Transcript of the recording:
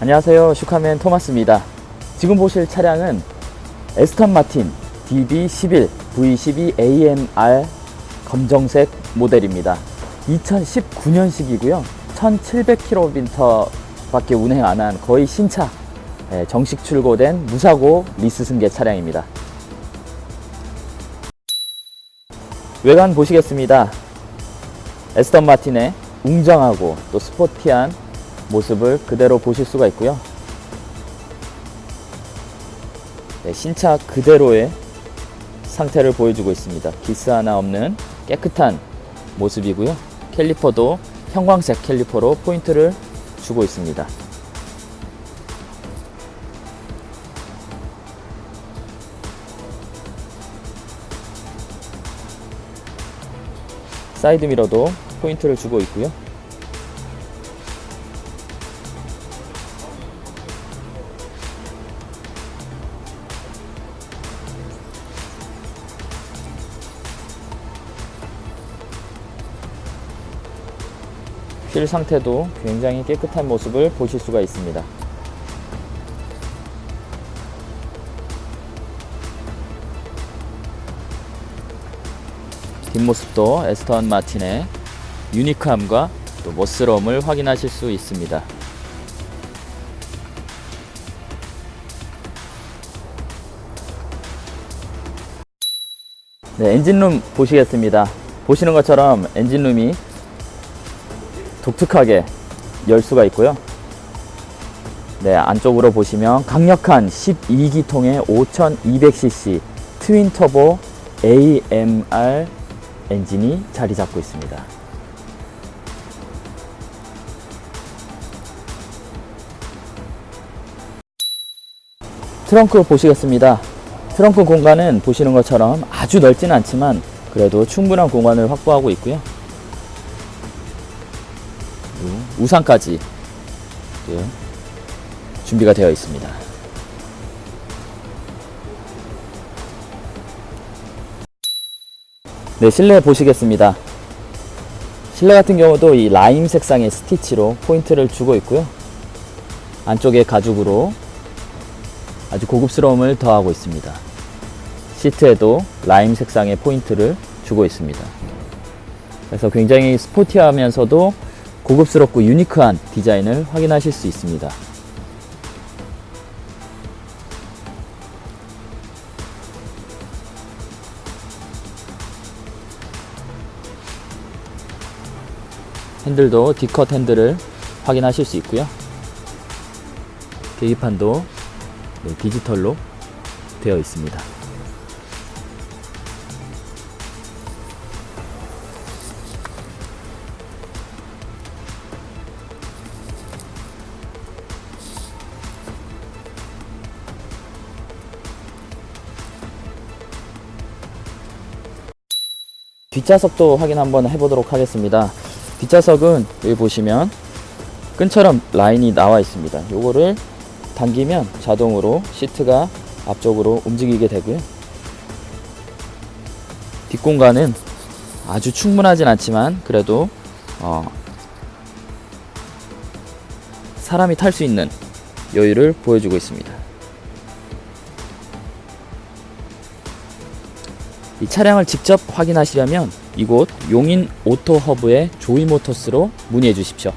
안녕하세요. 슈카맨 토마스입니다. 지금 보실 차량은 에스턴 마틴 DB11 V12 AMR 검정색 모델입니다. 2019년식이고요. 1700km 밖에 운행 안 한 거의 신차 예, 정식 출고된 무사고 리스 승계 차량입니다. 외관 보시겠습니다. 에스턴 마틴의 웅장하고 또 스포티한 모습을 그대로 보실 수가 있고요. 네, 신차 그대로의 상태를 보여주고 있습니다. 기스 하나 없는 깨끗한 모습이고요. 캘리퍼도 형광색 캘리퍼로 포인트를 주고 있습니다. 사이드 미러도 포인트를 주고 있고요. 휠 상태도 굉장히 깨끗한 모습을 보실 수가 있습니다. 뒷모습도 에스턴 마틴의 유니크함과 또 멋스러움을 확인하실 수 있습니다. 네, 엔진룸 보시겠습니다. 보시는 것처럼 엔진룸이 독특하게 열 수가 있고요. 네, 안쪽으로 보시면 강력한 12기 통의 5200cc 트윈 터보 AMR 엔진이 자리 잡고 있습니다. 트렁크 보시겠습니다. 트렁크 공간은 보시는 것처럼 아주 넓지는 않지만 그래도 충분한 공간을 확보하고 있고요. 우산까지 예, 준비가 되어 있습니다. 네, 실내 보시겠습니다. 실내 같은 경우도 이 라임 색상의 스티치로 포인트를 주고 있고요. 안쪽에 가죽으로 아주 고급스러움을 더하고 있습니다. 시트에도 라임 색상의 포인트를 주고 있습니다. 그래서 굉장히 스포티하면서도 고급스럽고 유니크한 디자인을 확인하실 수 있습니다. 핸들도 D컷 핸들을 확인하실 수 있고요. 계기판도 네, 디지털로 되어 있습니다. 뒷좌석도 확인 한번 해보도록 하겠습니다. 뒷좌석은 여기 보시면 끈처럼 라인이 나와 있습니다. 요거를 당기면 자동으로 시트가 앞쪽으로 움직이게 되고요. 뒷공간은 아주 충분하진 않지만 그래도 어, 사람이 탈 수 있는 여유를 보여주고 있습니다. 이 차량을 직접 확인하시려면 이곳 용인 오토허브의 조이모터스로 문의해 주십시오.